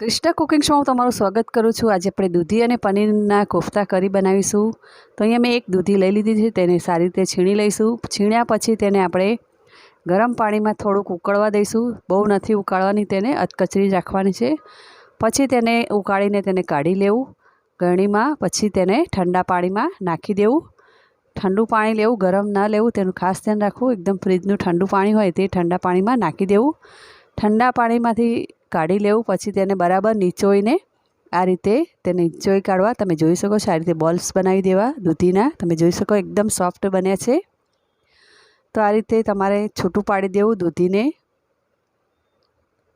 Krishna cooking શોમાં તમારું સ્વાગત કરું છું. આજે આપણે દૂધી અને પનીરના કોફતા કરી બનાવીશું. તો અહીંયા મેં એક દૂધી લઈ લીધી છે, તેને સારી રીતે છીણી લઈશું. છીણ્યા પછી તેને આપણે ગરમ પાણીમાં થોડુંક ઉકળવા દઈશું. બહુ નથી ઉકાળવાની, તેને અધકચરી રાખવાની છે. પછી તેને ઉકાળીને તેને કાઢી લેવું. ગરણીમાં પછી તેને ઠંડા પાણીમાં નાખી દેવું. ઠંડુ પાણી લેવું, ગરમ ન લેવું, તેનું ખાસ ધ્યાન રાખવું. એકદમ ફ્રીજનું ઠંડુ પાણી હોય તે ઠંડા પાણીમાં નાખી દેવું. ઠંડા પાણીમાંથી કાઢી લેવું, પછી તેને બરાબર નીચોઈને આ રીતે તેને નીચોઈ કાઢવા. તમે જોઈ શકો છો આ રીતે બોલ્સ બનાવી દેવા, દૂધીના. તમે જોઈ શકો એકદમ સોફ્ટ બન્યા છે. તો આ રીતે તમારે છૂટું પાડી દેવું દૂધીને.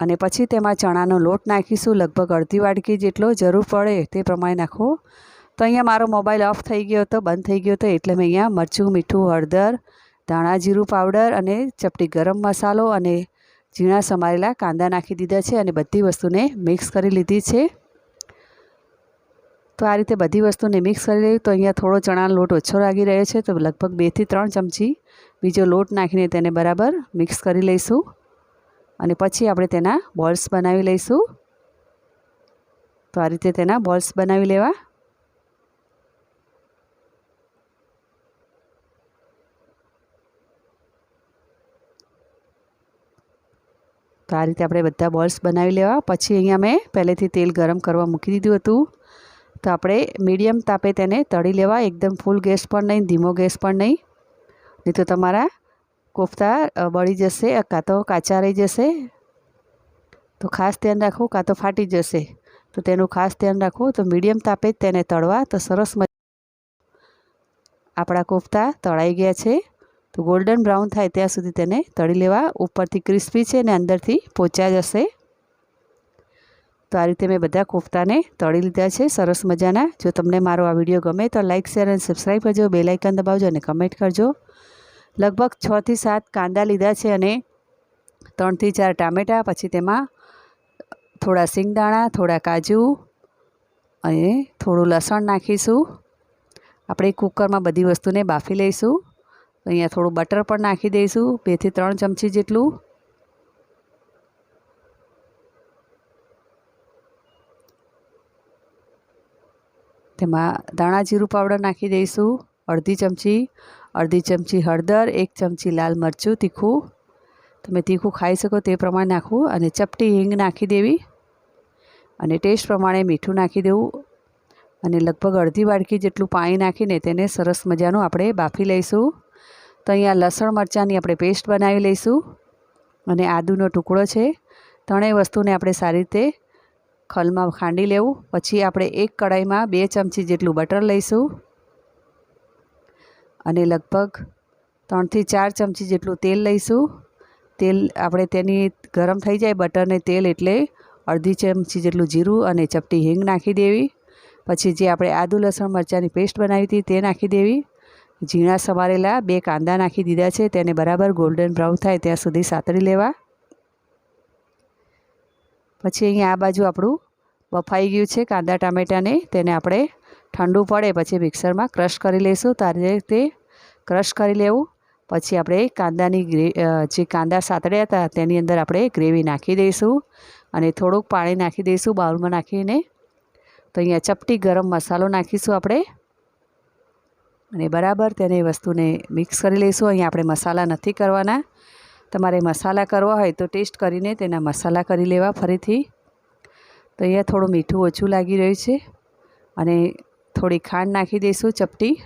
અને પછી તેમાં ચણાનો લોટ નાખીશું, લગભગ અડધી વાટકી જેટલો જરૂર પડે તે પ્રમાણે નાખો. તો અહીંયા મારો મોબાઈલ ઓફ થઈ ગયો હતો, બંધ થઈ ગયો હતો, એટલે મેં અહીંયા મરચું, મીઠું, હળદર, ધાણા જીરું, પાવડર અને ચપટી ગરમ મસાલો અને ઝીણા સમારેલા કાંદા નાખી દીધા છે અને બધી વસ્તુને મિક્સ કરી લીધી છે. તો આ રીતે બધી વસ્તુને મિક્સ કરી લઈએ. તો અહીંયા થોડો ચણાનો લોટ ઓછો લાગી રહ્યો છે. તો લગભગ બેથી ત્રણ ચમચી બીજો લોટ નાખીને તેને બરાબર મિક્સ કરી લઈશું. અને પછી આપણે તેના બોલ્સ બનાવી લઈશું. તો આ રીતે તેના બોલ્સ બનાવી લેવા. તો આ રીતે આપણે બધા બોલ્સ બનાવી લેવા. પછી અહીંયા મેં પહેલેથી તેલ ગરમ કરવા મૂકી દીધું હતું. તો આપણે મીડિયમ તાપે તેને તળી લેવા. એકદમ ફૂલ ગેસ પણ નહીં, ધીમો ગેસ પણ નહીં. નહીં તો તમારા કોફતા બળી જશે કાં તો કાચા રહી જશે. તો ખાસ ધ્યાન રાખવું, કાં તો ફાટી જશે. તો તેનું ખાસ ધ્યાન રાખવું. તો મીડિયમ તાપે જ તેને તળવા. તો સરસ આપણા કોફતા તળાઈ ગયા છે. તો ગોલ્ડન બ્રાઉન થાય ત્યાં સુધી તેને તળી લેવા. ઉપરથી ક્રિસ્પી છે અને અંદરથી પોચા જશે. તો આ રીતે મેં બધા કોફતાને તળી લીધા છે. સરસ મજાના. જો તમને મારો આ વીડિયો ગમે તો લાઇક શેર અને સબસ્ક્રાઈબ કરજો. બેલાઇકન દબાવજો અને કમેન્ટ કરજો. લગભગ છથી સાત કાંદા લીધા છે અને ત્રણથી ચાર ટામેટાં, પછી તેમાં થોડા સિંગદાણા, થોડા કાજુ અને થોડું લસણ નાખીશું. આપણે કુકરમાં બધી વસ્તુને બાફી લઈશું. અહીંયા થોડું બટર પણ નાખી દઈશું, બેથી ત્રણ ચમચી જેટલું. તેમાં ધાણા જીરું પાવડર નાખી દઈશું, અડધી ચમચી. અડધી ચમચી હળદર, એક ચમચી લાલ મરચું તીખું. તમે તીખું ખાઈ શકો તે પ્રમાણે નાખવું અને ચપટી હિંગ નાખી દેવી. અને ટેસ્ટ પ્રમાણે મીઠું નાખી દેવું. અને લગભગ અડધી વાડકી જેટલું પાણી નાખીને તેને સરસ મજાનું આપણે બાફી લઈશું. તો અહીંયા લસણ મરચાંની આપણે પેસ્ટ બનાવી લઈશું. અને આદુનો ટુકડો છે. ત્રણેય વસ્તુને આપણે સારી રીતે ખલમાં ખાંડી લેવું. પછી આપણે એક કડાઈમાં બે ચમચી જેટલું બટર લઈશું. અને લગભગ ત્રણથી ચાર ચમચી જેટલું તેલ લઈશું. તેલ આપણે તેની ગરમ થઈ જાય બટરને તેલ એટલે અડધી ચમચી જેટલું જીરું અને ચપટી હિંગ નાખી દેવી. પછી જે આપણે આદુ, લસણ, મરચાંની પેસ્ટ બનાવી હતી તે નાખી દેવી. ઝીણા સમારેલા બે કાંદા નાખી દીધા છે. તેને બરાબર ગોલ્ડન બ્રાઉન થાય ત્યાં સુધી સાતળી લેવા. પછી અહીંયા આ બાજુ આપણું બફાઈ ગયું છે કાંદા ટામેટાને. તેને આપણે ઠંડુ પડે પછી મિક્સરમાં ક્રશ કરી લઈશું. તારી રીતે ક્રશ કરી લેવું, પછી આપણે કાંદાની ગ્રે જે કાંદા સાતળ્યા હતા તેની અંદર આપણે ગ્રેવી નાખી દઈશું અને થોડુંક પાણી નાખી દઈશું બાઉલમાં નાખીને. તો અહીંયા ચપટી ગરમ મસાલો નાખીશું આપણે. અને બરાબર તેને વસ્તુને મિક્સ કરી લઈશું. અહીંયા આપણે મસાલા નથી કરવાના. તમારે મસાલા કરવા હોય તો ટેસ્ટ કરીને તેના મસાલા કરી લેવા ફરીથી. તો અહીંયા થોડું મીઠું ઓછું લાગી રહ્યું છે. અને થોડી ખાંડ નાખી દઈશું ચપટી.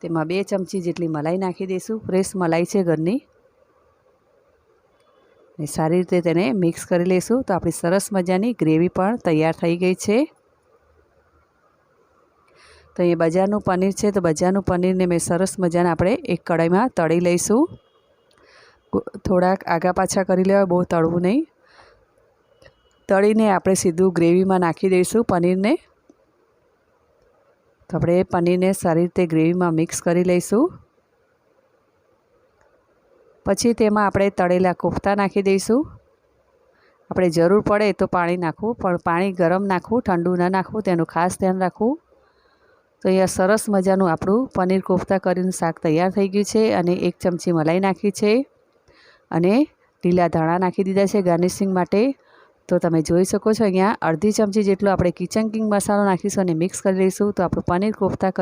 તેમાં બે ચમચી જેટલી મલાઈ નાખી દઈશું. ફ્રેશ મલાઈ છે ઘરની. ને સારી રીતે તેને મિક્સ કરી લઈશું. તો આપણી સરસ મજાની ગ્રેવી પણ તૈયાર થઈ ગઈ છે. તો અહીંયા બજારનું પનીર છે, તો બજારનું પનીરને મેં સરસ મજાના આપણે એક કઢાઈમાં તળી લઈશું. થોડાક આગા પાછા કરી લેવા બહુ તળવું નહીં. તળીને આપણે સીધું ગ્રેવીમાં નાખી દઈશું પનીરને. તો આપણે પનીરને સારી રીતે ગ્રેવીમાં મિક્સ કરી લઈશું. પછી તેમાં આપણે તળેલા કોફતા નાખી દઈશું. આપણે જરૂર પડે તો પાણી નાખવું, પણ પાણી ગરમ નાખવું, ઠંડુ ન નાખવું, તેનું ખાસ ધ્યાન રાખવું. તો અહીંયા સરસ મજાનું આપણું પનીર કોફતા કરીને શાક તૈયાર થઈ ગયું છે અને એક ચમચી મલાઈ નાખી છે અને લીલા ધાણા નાખી દીધા છે ગાર્નિશિંગ માટે. તો તમે જોઈ શકો છો અહીંયા અડધી ચમચી જેટલો આપણે કિચન કિંગ મસાલો નાખીશું અને મિક્સ કરી લઈશું તો આપણું પનીર કોફતા